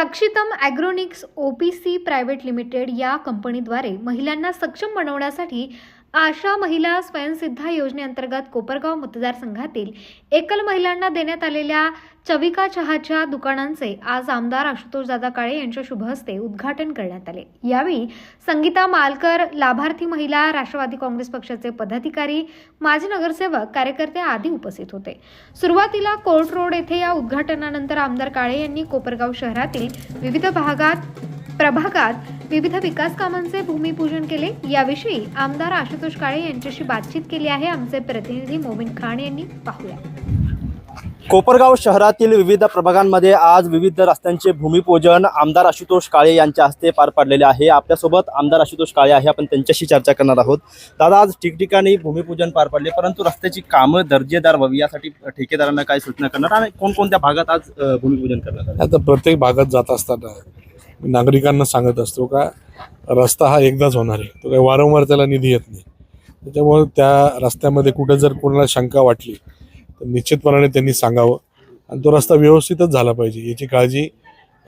Rakshitam agronics O P C private limited या कंपनीद्वारे महिलांना सक्षम बनवण्यासाठी आशा महिला स्वयंसिद्धा योजनेअंतर्गत कोपरगाव मतदारसंघातील एकल महिलांना देण्यात आलेल्या चविका चहाच्या दुकानांचे आज आमदार आशुतोषदादा काळे यांच्या शुभ हस्ते उद्घाटन करण्यात आले. यावेळी संगीता मालकर लाभार्थी महिला राष्ट्रवादी काँग्रेस पक्षाचे पदाधिकारी माजी नगरसेवक कार्यकर्ते आदी उपस्थित होते. सुरुवातीला कोर्ट रोड येथे या उद्घाटनानंतर आमदार काळे यांनी कोपरगाव शहरातील विविध भागात प्रभागात विविध विकास कामांचे भूमिपूजन केले. याविषयी आमदार आशुतोष काळे यांच्याशी बातचीत केली आहे. आमचे प्रतिनिधी मोमिन खान यांनी पाहूया. कोपरगाव शहरातील विविध प्रभागांमध्ये आज विविध रस्त्यांचे भूमिपूजन आमदार आशुतोष काळे यांच्या हस्ते पार पडलेले आहे. आपल्यासोबत आमदार आशुतोष काळे आहे. आपण त्यांच्याशी चर्चा करणार आहोत. दादा आज ठिकठिकाणी भूमिपूजन पार पडले परंतु रस्त्याची कामं दर्जेदार व्हावी यासाठी ठेकेदारांना काय सूचना करणार? आणि कोणकोणत्या भागात आज भूमिपूजन आलं? आता प्रत्येक भागात जात असताना नागरिकांना सांगत असतो का रस्ता हा एकदाच होणार आहे. तो काही वारंवार त्याला निधी येत नाही. त्याच्यामुळे त्या रस्त्यामध्ये कुठे जर कोणाला शंका वाटली तर निश्चितपणाने त्यांनी सांगावं. आणि तो रस्ता व्यवस्थितच झाला पाहिजे. याची काळजी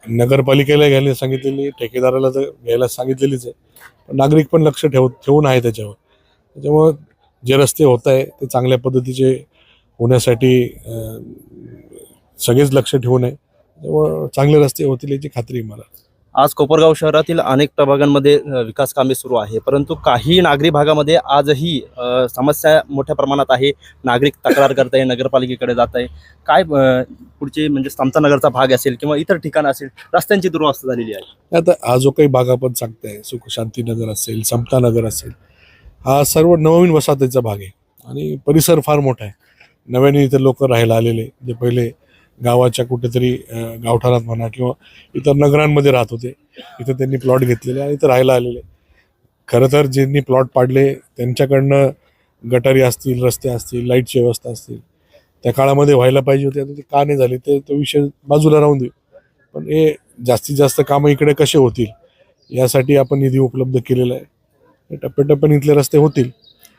नगरपालिकेला घ्यायला सांगितलेली ठेकेदाराला तर घ्यायला सांगितलेलीच आहे. पण नागरिक पण लक्ष ठेव ठेवून आहे त्याच्यावर. त्याच्यामुळं जे रस्ते होत आहे ते चांगल्या पद्धतीचे होण्यासाठी सगळेच लक्ष ठेवून आहे त्यामुळं चांगले रस्ते होतील याची खात्री मला. आज कोपरगाव शहरातील अनेक प्रभागांमध्ये विकास कामे सुरू आहे. परंतु काही नागरी भागामध्ये आजही समस्या मोठ्या प्रमाणात आहे. नागरिक तक्रार करत आहे नगरपालिकेकडे जात आहे. काय पुढचे म्हणजे समतानगरचा भाग असेल किंवा इतर ठिकाण असेल रस्त्यांची दुरवस्था झालेली आहे. आता हा जो काही भाग आपण सांगताय सुख शांतीनगर असेल समतानगर असेल हा सर्व नवीन वसाहतीचा भाग आहे. आणि परिसर फार मोठा आहे. नव्याने इथे लोक राहायला आलेले जे पहिले गावाच्या कुठेतरी गावठारात गावठाणात म्हणा किंवा इतर नगरांमध्ये राहत होते. इथं त्यांनी प्लॉट घेतलेले आणि इथं राहायला आलेले. खरं तर ज्यांनी प्लॉट पाडले त्यांच्याकडनं गटारी असतील रस्ते असतील लाईटची व्यवस्था असतील त्या काळामध्ये व्हायला पाहिजे होते. आता ते का नाही झाले ते तो विषय बाजूला राहून देऊ. पण हे जास्तीत जास्त कामं इकडे कसे होतील यासाठी आपण निधी उपलब्ध केलेला आहे. टप्प्याटप्प्याने इथले रस्ते होतील.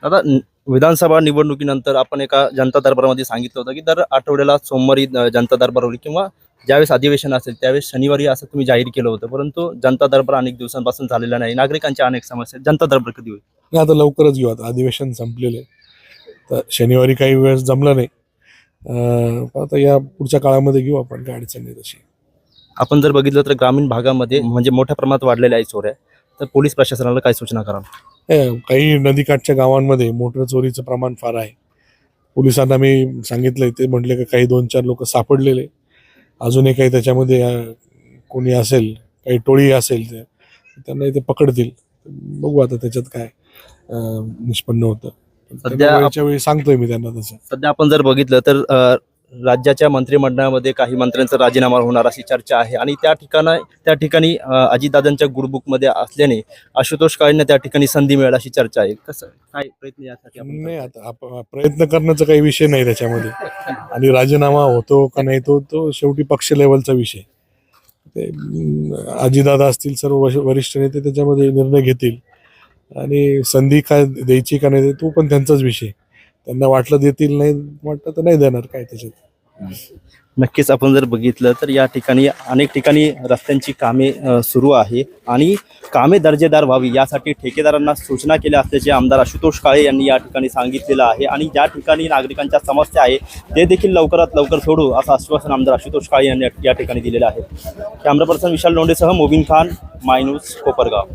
आता विधानसभा निवडणुकीनंतर आपण एका जनता दरबारामध्ये सांगितलं होतं की दर आठवड्याला सोमवारी जनता दरबार होईल किंवा ज्यावेळेस अधिवेशन असेल त्यावेळेस शनिवारी असं तुम्ही जाहीर केलं होतं. परंतु जनता दरबार अनेक दिवसांपासून झालेला नाही. नागरिकांच्या अनेक समस्या. जनता दरबार कधी होईल? आता लवकरच घेऊ. आता अधिवेशन संपलेलं आहे. तर शनिवारी काही वेळेस जमलं नाही. आता या पुढच्या काळामध्ये घेऊ आपण. काय अडचण नाही तशी. आपण जर बघितलं तर ग्रामीण भागामध्ये म्हणजे मोठ्या प्रमाणात वाढलेल्या आहे चोऱ्या तर पोलीस प्रशासनाला काय सूचना कराल? हे, काही नदीकाठच्या गावांमध्ये मोटर चोरीचं प्रमाण फार आहे. पोलिसांना मी सांगितलंय ते म्हटले की काही दोन चार लोक सापडलेले. अजूनही काही त्याच्यामध्ये अं, कोणी असेल काही टोळी असेल ते त्यांना इथे पकडतील. बघू आता त्याच्यात काय अं, निष्पन्न होतं. सध्या त्यांना वेळच्या वेळी सांगतोय मी त्यांना तसं. सध्या आपण जर बघितलं तर अ, राज्याच्या मंत्रिमंडळामध्ये काही मंत्र्यांचा राजीनामा होणार अशी चर्चा आहे. आणि त्या ठिकाणी त्या ठिकाणी अजितदादांच्या गुडबुकमध्ये असल्याने आशुतोष काळेंना त्या ठिकाणी संधी मिळेल अशी चर्चा आहे. कसं काय प्रयत्न यासाठी नाही आता प्रयत्न करण्याचा काही विषय नाही त्याच्यामध्ये. आणि राजीनामा होतो का नाही तो तो शेवटी पक्ष लेवलचा विषय. ते अं, अजितदादा असतील सर्व वरिष्ठ नेते त्याच्यामध्ये निर्णय घेतील. आणि संधी काय द्यायची का नाही तो पण त्यांचाच विषय. त्यांना वाटलं देतील नाही वाटलं तर नाही देणार काय त्याच्यात. नक्कीच आपण जर बघितलं तर या ठिकाणी अनेक ठिकाणी रस्त्यांची कामे अ, सुरू आहे आणि कामे दर्जेदार व्हावी यासाठी ठेकेदारांना सूचना केल्या असल्याचे आमदार आशुतोष काळे यांनी या ठिकाणी सांगितलेलं आहे आणि ज्या ठिकाणी नागरिकांच्या समस्या आहे ते देखील लवकरात लवकर सोडू असं आश्वासन आमदार आशुतोष काळे यांनी या ठिकाणी दिलेलं आहे. कॅमेरा पर्सन विशाल लोंढेसह मोबिन खान मायनूस कोपरगाव.